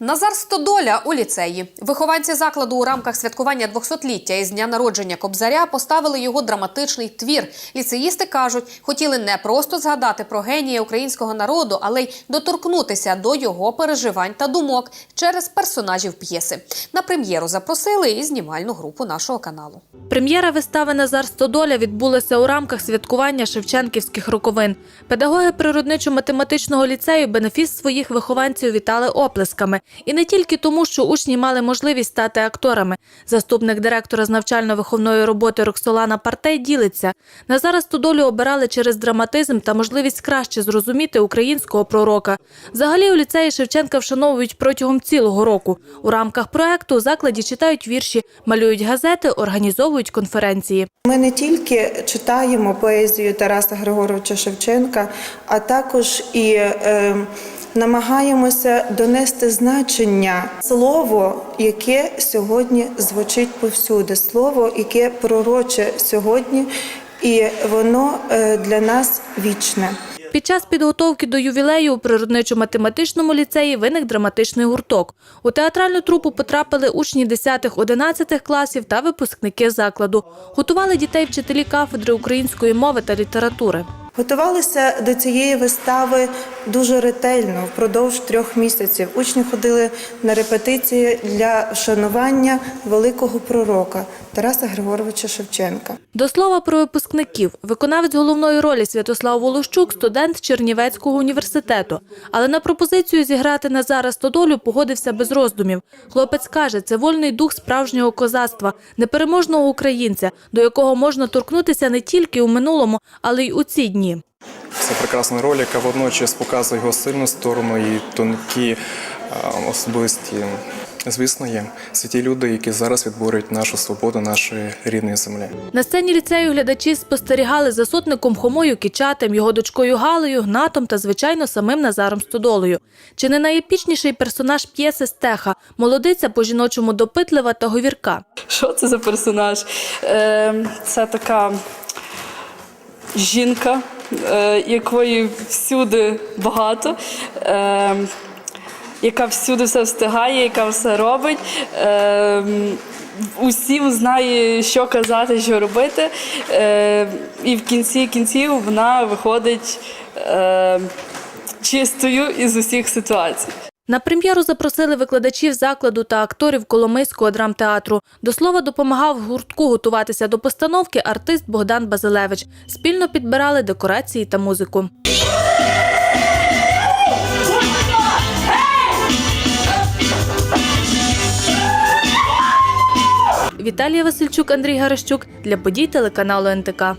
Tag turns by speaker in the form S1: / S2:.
S1: Назар Стодоля у ліцеї. Вихованці закладу у рамках святкування 200-ліття із дня народження Кобзаря поставили його драматичний твір. Ліцеїсти кажуть, хотіли не просто згадати про генія українського народу, але й доторкнутися до його переживань та думок через персонажів п'єси. На прем'єру запросили і знімальну групу нашого каналу.
S2: Прем'єра вистави Назар Стодоля відбулася у рамках святкування Шевченківських роковин. Педагоги природничо-математичного ліцею бенефіс своїх вихованців вітали оплесками. І не тільки тому, що учні мали можливість стати акторами. Заступник директора з навчально-виховної роботи Роксолана Партей ділиться. Назара Стодолю обирали через драматизм та можливість краще зрозуміти українського пророка. Взагалі у ліцеї Шевченка вшановують протягом цілого року. У рамках проекту у закладі читають вірші, малюють газети, організовують конференції.
S3: Ми не тільки читаємо поезію Тараса Григоровича Шевченка, а також і е, намагаємося донести значення слово, яке сьогодні звучить повсюди, слово, яке пророче сьогодні, і воно е, для нас вічне.
S2: Під час підготовки до ювілею у природничо-математичному ліцеї виник драматичний гурток. У театральну трупу потрапили учні 10-11 класів та випускники закладу. Готували дітей вчителі кафедри української мови та літератури.
S3: Готувалися до цієї вистави дуже ретельно впродовж трьох місяців. Учні ходили на репетиції для вшанування великого пророка Тараса Григоровича Шевченка.
S2: До слова про випускників. Виконавець головної ролі Святослав Волощук – студент Чернівецького університету. Але на пропозицію зіграти Назара Стодолю погодився без роздумів. Хлопець каже, це вольний дух справжнього козацтва, непереможного українця, до якого можна торкнутися не тільки у минулому, але й у ці дні.
S4: Це прекрасна роль, яка водночас показує його сильну сторону і тонкі особисті. Звісно, є святі люди, які зараз відборюють нашу свободу, нашої рідної землі.
S2: На сцені ліцею глядачі спостерігали за сотником Хомою Кічатем, його дочкою Галею, Гнатом та, звичайно, самим Назаром Стодолою. Чи не найепічніший персонаж п'єси Стеха, молодиця по-жіночому допитлива та говірка.
S5: Що це за персонаж? Е, Це така жінка, е, якої всюди багато, е, яка всюди все встигає, яка все робить. Е, Усім знає, що казати, що робити. Е, І в кінці кінців вона виходить е, чистою із усіх ситуацій.
S2: На прем'єру запросили викладачів закладу та акторів Коломийського драмтеатру. До слова, допомагав гуртку готуватися до постановки артист Богдан Базилевич. Спільно підбирали декорації та музику. Віталія Васильчук, Андрій Гарещук для подій телеканалу НТК.